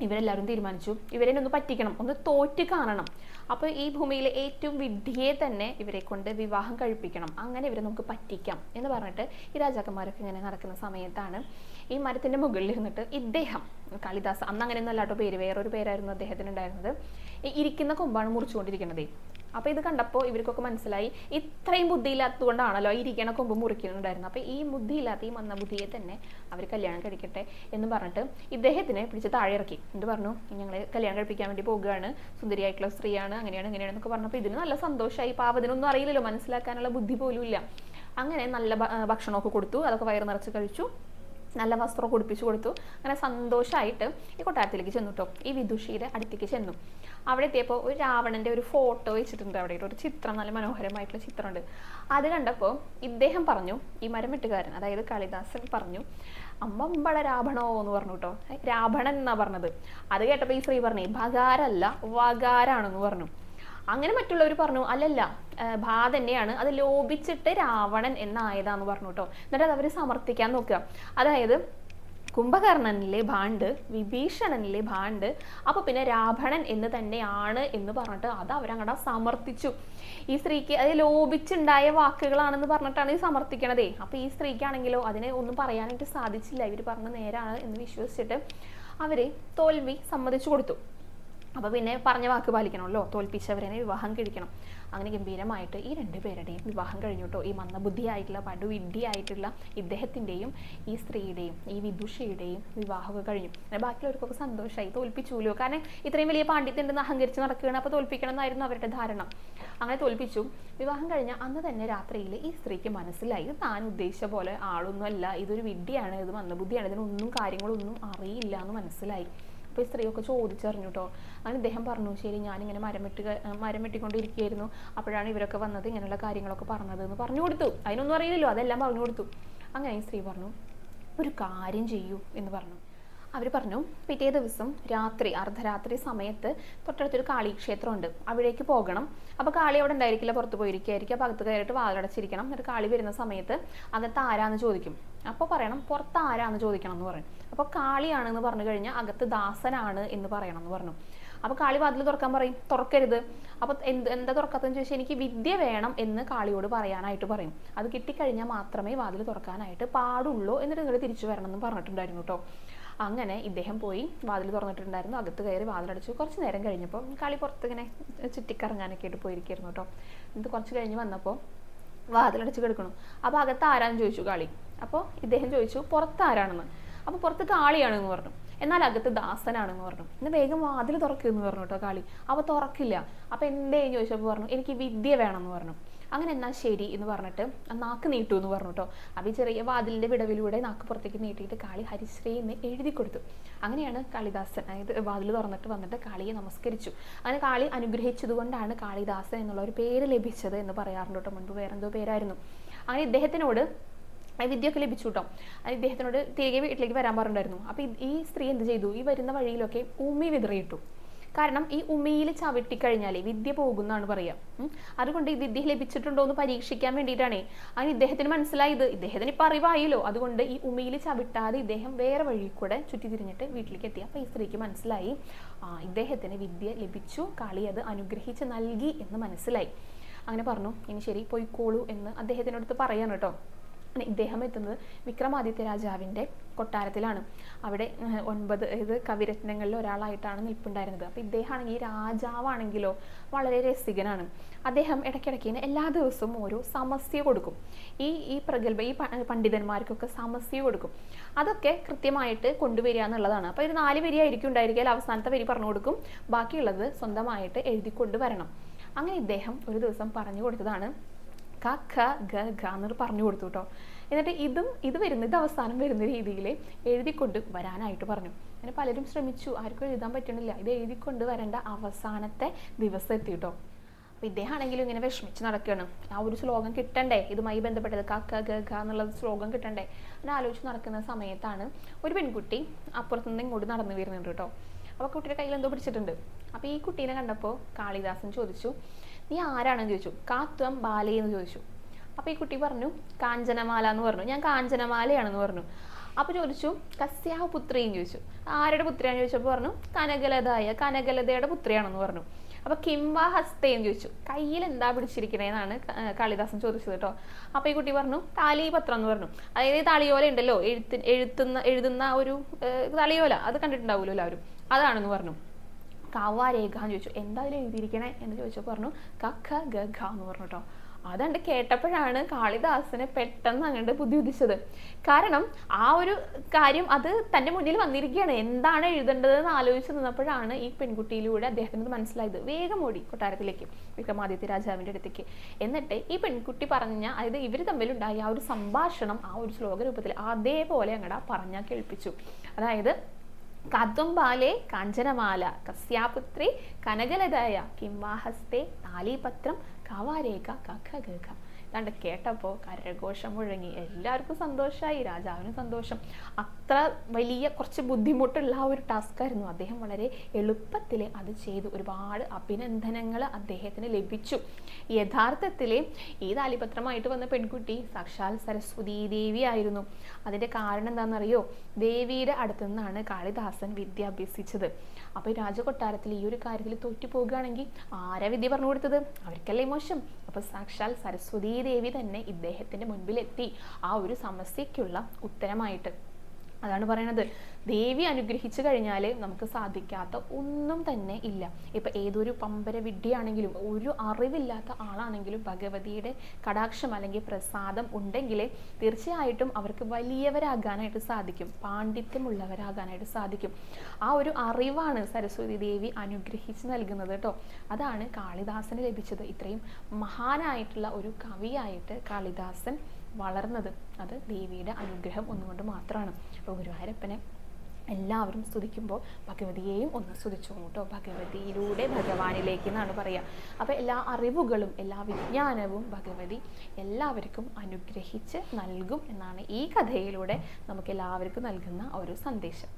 ഇവരെല്ലാവരും തീരുമാനിച്ചു. ഇവരെ ഒന്ന് പറ്റിക്കണം ഒന്ന് തോറ്റ് കാണണം. അപ്പോൾ ഈ ഭൂമിയിലെ ഏറ്റവും വിഡ്ഢിയെ തന്നെ ഇവരെ കൊണ്ട് വിവാഹം കഴിപ്പിക്കണം. അങ്ങനെ ഇവരെ നമുക്ക് പറ്റിക്കാം എന്ന് പറഞ്ഞിട്ട് ഈ രാജാക്കന്മാരൊക്കെ ഇങ്ങനെ നടക്കുന്ന സമയത്താണ് ഈ മരത്തിന്റെ മുകളിൽ ഇരുന്നിട്ട് ഇദ്ദേഹം കാളിദാസ് അന്ന് അങ്ങനെയൊന്നും അല്ലാട്ടോ പേര് വേറൊരു പേരായിരുന്നു അദ്ദേഹത്തിന് ഉണ്ടായിരുന്നത് ഈ ഇരിക്കുന്ന കൊമ്പാണ് മുറിച്ചുകൊണ്ടിരിക്കുന്നത്. അപ്പോൾ ഇത് കണ്ടപ്പോൾ ഇവർക്കൊക്കെ മനസ്സിലായി ഇത്രയും ബുദ്ധിയില്ലാത്തതുകൊണ്ടാണല്ലോ ഇരിക്കണ കൊമ്പ് മുറിക്കുന്നുണ്ടായിരുന്നത് അപ്പോൾ ഈ ബുദ്ധിയില്ലാത്ത ഈ മന്ദബുദ്ധിയെ തന്നെ അവർ കല്യാണം കഴിക്കട്ടെ എന്ന് പറഞ്ഞിട്ട് ഇദ്ദേഹത്തിനെ പിടിച്ച് താഴെ ഇറക്കി എന്നിട്ട് പറഞ്ഞു? ഞങ്ങൾ കല്യാണം കഴിപ്പിക്കാൻ വേണ്ടി പോകുകയാണ് സുന്ദരിയായിട്ടുള്ള സ്ത്രീയാണ് അങ്ങനെയാണ് ഇങ്ങനെയാണെന്നൊക്കെ പറഞ്ഞപ്പോൾ ഇതിന് നല്ല സന്തോഷമായി പാവത്തിനൊന്നും അറിയില്ലല്ലോ മനസ്സിലാക്കാനുള്ള ബുദ്ധി പോലും ഇല്ല അങ്ങനെ നല്ല ഭക്ഷണമൊക്കെ കൊടുത്തു. അതൊക്കെ വയറ് നിറച്ച് കഴിച്ചു. നല്ല വസ്ത്രം കുടിപ്പിച്ചു കൊടുത്തു. അങ്ങനെ സന്തോഷമായിട്ട് ഈ കൊട്ടാരത്തിലേക്ക് ചെന്നു കേട്ടോ ഈ വിദുഷിയുടെ അടുത്തേക്ക് ചെന്നു. അവിടെ എത്തിയപ്പോൾ ഒരു രാവണന്റെ ഒരു ഫോട്ടോ വെച്ചിട്ടുണ്ട് അവിടെ. ഒരു ചിത്രം നല്ല മനോഹരമായിട്ടുള്ള ചിത്രമുണ്ട്. അത് കണ്ടപ്പോൾ ഇദ്ദേഹം പറഞ്ഞു ഈ മരം വെട്ടുകാരൻ അതായത് കാളിദാസൻ പറഞ്ഞു അമ്പമ്പള രാവണോ എന്ന് പറഞ്ഞു കേട്ടോ രാവണൻ എന്നാ പറഞ്ഞത്? അത് കേട്ടപ്പോൾ ഈ സ്ത്രീ പറഞ്ഞു ഭകാരല്ല വകാരാണെന്ന് പറഞ്ഞു. അങ്ങനെ മറ്റുള്ളവർ പറഞ്ഞു അല്ലല്ല ഭാ തന്നെയാണ് അത് ലോപിച്ചിട്ട് രാവണൻ എന്നായതാന്ന് പറഞ്ഞു കേട്ടോ എന്നിട്ട് അത് അവർ സമർത്ഥിക്കാൻ നോക്കുക. അതായത് കുംഭകർണനിലെ ഭാണ്ട് വിഭീഷണനിലെ ഭാണ്ട് അപ്പൊ പിന്നെ രാവണൻ എന്ന് തന്നെയാണ് എന്ന് പറഞ്ഞിട്ട് അത് അവരങ്ങടെ സമർത്ഥിച്ചു. ഈ സ്ത്രീക്ക് അത് ലോപിച്ചുണ്ടായ വാക്കുകളാണെന്ന് പറഞ്ഞിട്ടാണ് ഈ സമർത്ഥിക്കണതേ. അപ്പൊ ഈ സ്ത്രീക്കാണെങ്കിലോ അതിനെ ഒന്നും പറയാനായിട്ട് സാധിച്ചില്ല. ഇവർ പറഞ്ഞ നേരാണ് എന്ന് വിശ്വസിച്ചിട്ട് അവർ തോൽവി സമ്മതിച്ചു കൊടുത്തു. അപ്പോൾ പിന്നെ പറഞ്ഞ വാക്ക് പാലിക്കണമല്ലോ. തോൽപ്പിച്ചവരെ വിവാഹം കഴിക്കണം. അങ്ങനെ ഗംഭീരമായിട്ട് ഈ രണ്ട് പേരുടെയും വിവാഹം കഴിഞ്ഞു കേട്ടോ ഈ മന്ദബുദ്ധിയായിട്ടുള്ള പടുവിഡ്ഢിയായിട്ടുള്ള ഇദ്ദേഹത്തിന്റെയും ഈ സ്ത്രീയുടെയും ഈ വിദുഷയുടെയും വിവാഹമൊക്കെ കഴിഞ്ഞു. അങ്ങനെ ബാക്കിയുള്ളവർക്കൊക്കെ സന്തോഷമായി തോൽപ്പിച്ചുല്ലോ കാരണം ഇത്രയും വലിയ പാണ്ഡിത്യം ഉണ്ടെന്ന് അഹങ്കരിച്ച് നടക്കുകയാണ്. അപ്പോൾ തോൽപ്പിക്കണം എന്നായിരുന്നു അവരുടെ ധാരണ. അങ്ങനെ തോൽപ്പിച്ചു. വിവാഹം കഴിഞ്ഞ അന്ന് തന്നെ രാത്രിയിൽ ഈ സ്ത്രീക്ക് മനസ്സിലായി. ഇത് താൻ ഉദ്ദേശിച്ച പോലെ ആളൊന്നുമല്ല. ഇതൊരു വിഡ്ഢിയാണ്. ഇത് മന്ദബുദ്ധിയാണ്. ഇതിനൊന്നും കാര്യങ്ങളൊന്നും അറിയില്ല എന്ന് മനസ്സിലായി. അപ്പോൾ ഈ സ്ത്രീയൊക്കെ ചോദിച്ചറിഞ്ഞു കേട്ടോ അങ്ങനെ ഇദ്ദേഹം പറഞ്ഞു ശരി ഞാനിങ്ങനെ മരം വെട്ടി മരം വെട്ടിക്കൊണ്ടിരിക്കുകയായിരുന്നു. അപ്പോഴാണ് ഇവരൊക്കെ വന്നത് ഇങ്ങനെയുള്ള കാര്യങ്ങളൊക്കെ പറഞ്ഞത് എന്ന് പറഞ്ഞു കൊടുത്തു. അതിനൊന്നും അറിയില്ലല്ലോ അതെല്ലാം പറഞ്ഞു കൊടുത്തു. അങ്ങനെ ഈ സ്ത്രീ പറഞ്ഞു ഒരു കാര്യം ചെയ്യൂ എന്ന് പറഞ്ഞു. അവർ പറഞ്ഞു പിറ്റേ ദിവസം രാത്രി അർദ്ധരാത്രി സമയത്ത് തൊട്ടടുത്തൊരു കാളി ക്ഷേത്രമുണ്ട്. അവിടേക്ക് പോകണം. അപ്പോൾ കാളി അവിടെ ഉണ്ടായിരിക്കില്ല പുറത്ത് പോയിരിക്കുകയായിരിക്കും അപ്പോൾ അകത്ത് കയറിയിട്ട് വാതിലടച്ചിരിക്കണം എന്നിട്ട് കാളി വരുന്ന സമയത്ത് അകത്ത് ആരാന്ന് ചോദിക്കും. അപ്പോൾ പറയണം പുറത്ത് ആരാന്ന് ചോദിക്കണം എന്ന് പറയും. അപ്പോൾ കാളിയാണെന്ന് പറഞ്ഞു കഴിഞ്ഞാൽ അകത്ത് ദാസനാണ് എന്ന് പറയണം എന്ന് പറഞ്ഞു. അപ്പോൾ കാളി വാതിൽ തുറക്കാൻ പറയും തുറക്കരുത്. അപ്പോൾ എന്ത് എന്താ തുറക്കാത്തതെന്ന് ചോദിച്ചാൽ എനിക്ക് വിദ്യ വേണം എന്ന് കാളിയോട് പറയാനായിട്ട് പറയും. അത് കിട്ടിക്കഴിഞ്ഞാൽ മാത്രമേ വാതിൽ തുറക്കാനായിട്ട് പാടുള്ളൂ എന്നിട്ട് നിങ്ങൾ തിരിച്ചു വരണം എന്ന് പറഞ്ഞിട്ടുണ്ടായിരുന്നു കേട്ടോ. അങ്ങനെ ഇദ്ദേഹം പോയി വാതിൽ തുറന്നിട്ടുണ്ടായിരുന്നു. അകത്ത് കയറി വാതിലടച്ചു. കുറച്ച് നേരം കഴിഞ്ഞപ്പോൾ കളി പുറത്തിങ്ങനെ ചുറ്റിക്കറങ്ങാനൊക്കെ ആയിട്ട് പോയിരിക്കുന്നു കേട്ടോ. ഇത് കുറച്ച് കഴിഞ്ഞ് വന്നപ്പോൾ വാതിലടച്ച് കിടക്കണം. അപ്പോൾ അകത്ത് ആരാന്ന് ചോദിച്ചു കാളി. അപ്പോൾ ഇദ്ദേഹം ചോദിച്ചു പുറത്ത് ആരാണെന്ന്? അപ്പോൾ പുറത്ത് കാളിയാണെന്ന് പറഞ്ഞു. എന്നാൽ അകത്ത് ദാസനാണെന്ന് പറഞ്ഞു. ഇന്ന് വേഗം വാതിൽ തുറക്കുമെന്ന് പറഞ്ഞു കേട്ടോ കാളി. അപ്പോൾ തുറക്കില്ല. അപ്പോൾ എന്തേ ചോദിച്ചപ്പോൾ പറഞ്ഞു എനിക്ക് വിദ്യ വേണമെന്ന് പറഞ്ഞു. അങ്ങനെ എന്നാൽ ശരി എന്ന് പറഞ്ഞിട്ട് നാക്ക് നീട്ടു എന്ന് പറഞ്ഞു കേട്ടോ ഈ ചെറിയ വാതിലിന്റെ വിടവിലൂടെ നാക്ക് പുറത്തേക്ക് നീട്ടിയിട്ട് കാളി ഹരിശ്രീ എന്ന് എഴുതി കൊടുത്തു. അങ്ങനെയാണ് കാളിദാസൻ അതായത് വാതിൽ തുറന്നിട്ട് വന്നിട്ട് കാളിയെ നമസ്കരിച്ചു. അങ്ങനെ കാളി അനുഗ്രഹിച്ചതുകൊണ്ടാണ് കാളിദാസൻ എന്നുള്ള ഒരു പേര് ലഭിച്ചത് എന്ന് പറയാറുണ്ട് കേട്ടോ മുൻപ് വേറെന്തോ പേരായിരുന്നു. അങ്ങനെ ഇദ്ദേഹത്തിനോട് വിദ്യയൊക്കെ ലഭിച്ചു കേട്ടോ ഇദ്ദേഹത്തിനോട് തിരികെ വീട്ടിലേക്ക് വരാൻ പറഞ്ഞിട്ടുണ്ടായിരുന്നു. അപ്പോൾ ഈ സ്ത്രീ എന്ത് ചെയ്തു? ഈ വരുന്ന വഴിയിലൊക്കെ ഉമ്മി വിതറിയിട്ടു. കാരണം ഈ ഉമിയിൽ ചവിട്ടിക്കഴിഞ്ഞാൽ വിദ്യ പോകുന്നതാണ് പറയാം. അതുകൊണ്ട് ഈ വിദ്യ ലഭിച്ചിട്ടുണ്ടോ എന്ന് പരീക്ഷിക്കാൻ വേണ്ടിയിട്ടാണ്. അങ്ങനെ ഇദ്ദേഹത്തിന് മനസ്സിലായത്. ഇദ്ദേഹത്തിന് ഇപ്പം അറിവായല്ലോ. അതുകൊണ്ട് ഈ ഉമിയിൽ ചവിട്ടാതെ ഇദ്ദേഹം വേറെ വഴി കൂടെ ചുറ്റി തിരിഞ്ഞിട്ട് വീട്ടിലേക്ക് എത്തി. അപ്പോൾ ഈ സ്ത്രീക്ക് മനസ്സിലായി. ആ ഇദ്ദേഹത്തിന് വിദ്യ ലഭിച്ചു. കാളി അത് അനുഗ്രഹിച്ച് നൽകി എന്ന് മനസ്സിലായി. അങ്ങനെ പറഞ്ഞു. ഇനി ശരി പോയിക്കോളൂ എന്ന് അദ്ദേഹത്തിനടുത്ത് പറയാണ് കേട്ടോ. ഇദ്ദേഹം എത്തുന്നത്. വിക്രമാദിത്യ രാജാവിന്റെ കൊട്ടാരത്തിലാണ്. അവിടെ ഒൻപത് ഇത് കവിരത്നങ്ങളിൽ ഒരാളായിട്ടാണ് നിൽപ്പുണ്ടായിരുന്നത്. അപ്പോൾ ഇദ്ദേഹമാണെങ്കിൽ രാജാവാണെങ്കിലോ വളരെ രസികനാണ്. അദ്ദേഹം ഇടയ്ക്കിടയ്ക്ക് എല്ലാ ദിവസവും ഓരോ സമസ്യ കൊടുക്കും. ഈ ഈ പ്രഗത്ഭ ഈ പണ്ഡിതന്മാർക്കൊക്കെ സമസ്യ കൊടുക്കും. അതൊക്കെ കൃത്യമായിട്ട് കൊണ്ടുവരിക എന്നുള്ളതാണ്. അപ്പോൾ ഒരു നാല് വരിയായിരിക്കും ഉണ്ടായിരിക്കുക. അവസാനത്തെ വരി പറഞ്ഞു കൊടുക്കും. ബാക്കിയുള്ളത് സ്വന്തമായിട്ട് എഴുതിക്കൊണ്ട് വരണം അങ്ങനെ ഇദ്ദേഹം ഒരു ദിവസം പറഞ്ഞു കൊടുത്തതാണ്. ക ഖ ഗ ഖ എന്നൊരു പറഞ്ഞു കൊടുത്തു കേട്ടോ. എന്നിട്ട് ഇതും ഇത് വരുന്ന ഇത് അവസാനം വരുന്ന രീതിയിൽ എഴുതിക്കൊണ്ട് വരാനായിട്ട് പറഞ്ഞു. അങ്ങനെ പലരും ശ്രമിച്ചു. ആർക്കും എഴുതാൻ പറ്റണില്ല. ഇത് എഴുതിക്കൊണ്ട് വരേണ്ട അവസാനത്തെ ദിവസം എത്തി കേട്ടോ. അപ്പോൾ ഇദ്ദേഹമാണെങ്കിലും ഇങ്ങനെ വിഷമിച്ച് നടക്കുകയാണ് ആ ഒരു ശ്ലോകം കിട്ടണ്ടേ? ഇതുമായി ബന്ധപ്പെട്ടത് ക ഗ ഖ എന്നുള്ള ശ്ലോകം കിട്ടണ്ടേ? അങ്ങനെ ആലോചിച്ച് നടക്കുന്ന സമയത്താണ് ഒരു പെൺകുട്ടി അപ്പുറത്തുനിന്ന് ഇങ്ങോട്ട് നടന്നു വരുന്നുണ്ട് കേട്ടോ. അപ്പോൾ കുട്ടിയുടെ കയ്യിൽ എന്തോ പിടിച്ചിട്ടുണ്ട്. അപ്പോൾ ഈ കുട്ടീനെ കണ്ടപ്പോൾ കാളിദാസൻ ചോദിച്ചു നീ ആരാണെന്ന് ചോദിച്ചു? കാത്വം ബാലേ എന്ന് ചോദിച്ചു. അപ്പോൾ ഈ കുട്ടി പറഞ്ഞു കാഞ്ചനമാല എന്ന് പറഞ്ഞു. ഞാൻ കാഞ്ചനമാലയാണെന്ന് പറഞ്ഞു. അപ്പോൾ ചോദിച്ചു കസ്യാവ് പുത്രിയും ചോദിച്ചു. ആരുടെ പുത്രിയാണെന്ന് ചോദിച്ചപ്പോൾ പറഞ്ഞു കനകലതായ കനകലതയുടെ പുത്രിയാണെന്ന് പറഞ്ഞു. അപ്പോൾ കിംവാ ഹസ്തയെന്ന് ചോദിച്ചു. കയ്യിൽ എന്താ പിടിച്ചിരിക്കണേന്നാണ് കാളിദാസൻ ചോദിച്ചത് കേട്ടോ. അപ്പൊ ഈ കുട്ടി പറഞ്ഞു താലീപത്രം എന്ന് പറഞ്ഞു. അതായത് ഈ താളിയോല ഉണ്ടല്ലോ എഴുത്ത് എഴുത്തുന്ന എഴുതുന്ന ഒരു താളിയോല. അത് കണ്ടിട്ടുണ്ടാവുമല്ലോ എല്ലാവരും? അതാണെന്ന് പറഞ്ഞു. കാവാരേഖ എന്ന് ചോദിച്ചു. എന്താ അതിൽ എഴുതിയിരിക്കണേ? എന്ന് ചോദിച്ചപ്പോൾ പറഞ്ഞു കഖ ഗ ഘ എന്ന് പറഞ്ഞു കേട്ടോ അതണ്ട് കേട്ടപ്പോഴാണ് കാളിദാസനെ പെട്ടെന്ന് അങ്ങോട്ട് ബുദ്ധി ഉദിച്ചത് കാരണം ആ ഒരു കാര്യം അത് തന്റെ മുന്നിൽ വന്നിരിക്കുകയാണ് എന്താണ് എഴുതേണ്ടതെന്ന് ആലോചിച്ച് നിന്നപ്പോഴാണ് ഈ പെൺകുട്ടിയിലൂടെ അദ്ദേഹത്തിന് മനസ്സിലായത്. വേഗം ഓടി കൊട്ടാരത്തിലേക്ക് വിക്രമാദിത്യ രാജാവിന്റെ അടുത്തേക്ക്. എന്നിട്ട് ഈ പെൺകുട്ടി പറഞ്ഞ അതായത് ഇവർ തമ്മിലുണ്ടായ ആ ഒരു സംഭാഷണം ആ ഒരു ശ്ലോക രൂപത്തിൽ അതേപോലെ അങ്ങടാ പറഞ്ഞാൽ കേൾപ്പിച്ചു. അതായത് കദ്വംബാലെ കാഞ്ചനമാല കസ്യാപുത്രി കനകലതായ കിംവാഹസ്തേ താലീപത്രം കവാരേഖ കഖ കണ്ട് കേട്ടപ്പോൾ കരഘോഷം മുഴങ്ങി. എല്ലാവർക്കും സന്തോഷമായി രാജാവിനും സന്തോഷം. അത്ര വലിയ കുറച്ച് ബുദ്ധിമുട്ടുള്ള ആ ഒരു ടാസ്ക്കായിരുന്നു അദ്ദേഹം വളരെ എളുപ്പത്തിൽ അത് ചെയ്തു. ഒരുപാട് അഭിനന്ദനങ്ങൾ അദ്ദേഹത്തിന് ലഭിച്ചു. യഥാർത്ഥത്തിൽ ഈ താലിപത്രമായിട്ട് വന്ന പെൺകുട്ടി സാക്ഷാൽ സരസ്വതി ദേവി ആയിരുന്നു. അതിന്റെ കാരണം എന്താണെന്നറിയോ? ദേവിയുടെ അടുത്തു നിന്നാണ് കാളിദാസൻ വിദ്യ അഭ്യസിച്ചത്. അപ്പോൾ ഈ രാജകൊട്ടാരത്തിൽ ഈ ഒരു കാര്യത്തിൽ തോറ്റു പോകുകയാണെങ്കിൽ ആരാ വിദ്യ പറഞ്ഞു കൊടുത്തത്? അവർക്കല്ലേ മോശം. അപ്പോൾ സാക്ഷാൽ സരസ്വതീ ദേവി തന്നെ ഇദ്ദേഹത്തിന്റെ മുൻപിലെത്തി ആ ഒരു സമസ്യയ്ക്കുള്ള ഉത്തരമായിട്ട് അതാണ് പറയണത്. ദേവി അനുഗ്രഹിച്ചു കഴിഞ്ഞാൽ നമുക്ക് സാധിക്കാത്ത ഒന്നും തന്നെ ഇല്ല. ഇപ്പം ഏതൊരു പമ്പര വിഡ്ഢിയാണെങ്കിലും ഒരു അറിവില്ലാത്ത ആളാണെങ്കിലും ഭഗവതിയുടെ കടാക്ഷം അല്ലെങ്കിൽ പ്രസാദം ഉണ്ടെങ്കിൽ തീർച്ചയായിട്ടും അവർക്ക് വലിയവരാകാനായിട്ട് സാധിക്കും. പാണ്ഡിത്യമുള്ളവരാകാനായിട്ട് സാധിക്കും. ആ ഒരു അറിവാണ് സരസ്വതി ദേവി അനുഗ്രഹിച്ച് നൽകുന്നത് കേട്ടോ അതാണ് കാളിദാസന് ലഭിച്ചത്. ഇത്രയും മഹാനായിട്ടുള്ള ഒരു കവിയായിട്ട് കാളിദാസൻ വളർന്നത്. അത് ദേവിയുടെ അനുഗ്രഹം ഒന്നുകൊണ്ട് മാത്രമാണ് അപ്പോൾ ഗുരുവായൂരപ്പനെ എല്ലാവരും സ്തുതിക്കുമ്പോൾ ഭഗവതിയെയും ഒന്ന് സ്തുതിച്ചു കേട്ടോ. ഭഗവതിയിലൂടെ ഭഗവാനിലേക്ക് എന്നാണ് പറയുക അപ്പോൾ എല്ലാ അറിവുകളും എല്ലാ വിജ്ഞാനവും ഭഗവതി എല്ലാവർക്കും അനുഗ്രഹിച്ച് നൽകും എന്നാണ് ഈ കഥയിലൂടെ നമുക്ക് എല്ലാവർക്കും നൽകുന്ന ഒരു സന്ദേശം.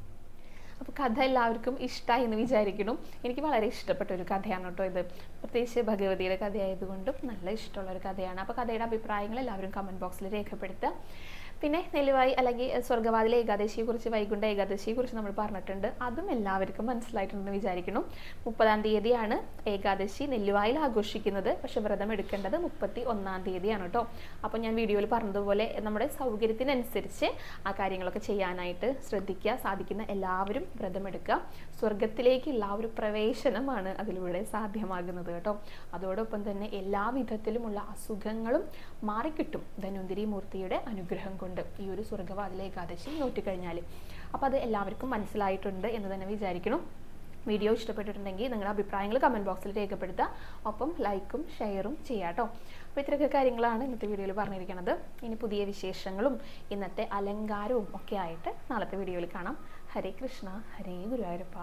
അപ്പോൾ കഥ എല്ലാവർക്കും ഇഷ്ടമായി എന്ന് വിചാരിക്കണം എനിക്ക് വളരെ ഇഷ്ടപ്പെട്ട ഒരു കഥയാണ് കേട്ടോ ഇത്. പ്രത്യേകിച്ച് ഭഗവതിയുടെ കഥയായതുകൊണ്ടും നല്ല ഇഷ്ടമുള്ള ഒരു കഥയാണ്. അപ്പോൾ കഥയുടെ അഭിപ്രായങ്ങൾ എല്ലാവരും കമന്റ് ബോക്സിൽ രേഖപ്പെടുത്തുക. പിന്നെ നെല്ലുവായി അല്ലെങ്കിൽ സ്വർഗവാതിലെ ഏകാദശിയെക്കുറിച്ച് വൈകുണ്ഠ ഏകാദശിയെക്കുറിച്ച് നമ്മൾ പറഞ്ഞിട്ടുണ്ട്. അതും എല്ലാവർക്കും മനസ്സിലായിട്ടുണ്ടെന്ന് വിചാരിക്കുന്നു. മുപ്പതാം തീയതിയാണ് ഏകാദശി നെല്ലുവായിൽ ആഘോഷിക്കുന്നത്. പക്ഷെ വ്രതം എടുക്കേണ്ടത് മുപ്പത്തി ഒന്നാം തീയതിയാണ് കേട്ടോ. അപ്പോൾ ഞാൻ വീഡിയോയിൽ പറഞ്ഞതുപോലെ നമ്മുടെ സൗകര്യത്തിനനുസരിച്ച് ആ കാര്യങ്ങളൊക്കെ ചെയ്യാനായിട്ട് ശ്രദ്ധിക്കുക സാധിക്കുന്ന എല്ലാവരും വ്രതമെടുക്കുക സ്വർഗത്തിലേക്കുള്ള ആ ഒരു പ്രവേശനമാണ് അതിലൂടെ സാധ്യമാകുന്നത് കേട്ടോ. അതോടൊപ്പം തന്നെ എല്ലാ വിധത്തിലുമുള്ള അസുഖങ്ങളും മാറിക്കിട്ടും. ധനുന്തിരി മൂർത്തിയുടെ അനുഗ്രഹം കൊണ്ട് ഈ ഒരു സ്വർഗവാതിലെ ഏകാദശി നോറ്റിക്കഴിഞ്ഞാൽ അപ്പോൾ അത് എല്ലാവർക്കും മനസ്സിലായിട്ടുണ്ട് എന്ന് തന്നെ വിചാരിക്കണം വീഡിയോ ഇഷ്ടപ്പെട്ടിട്ടുണ്ടെങ്കിൽ നിങ്ങളുടെ അഭിപ്രായങ്ങൾ കമന്റ് ബോക്സിൽ രേഖപ്പെടുത്തുക. ഒപ്പം ലൈക്കും ഷെയറും ചെയ്യാം കേട്ടോ അപ്പോൾ ഇത്രയൊക്കെ കാര്യങ്ങളാണ് ഇന്നത്തെ വീഡിയോയിൽ പറഞ്ഞിരിക്കുന്നത് ഇനി പുതിയ വിശേഷങ്ങളും ഇന്നത്തെ അലങ്കാരവും ഒക്കെ ആയിട്ട് നാളത്തെ വീഡിയോയിൽ കാണാം. ഹരേ കൃഷ്ണ ഹരേ ഗുരുവായൂരപ്പ.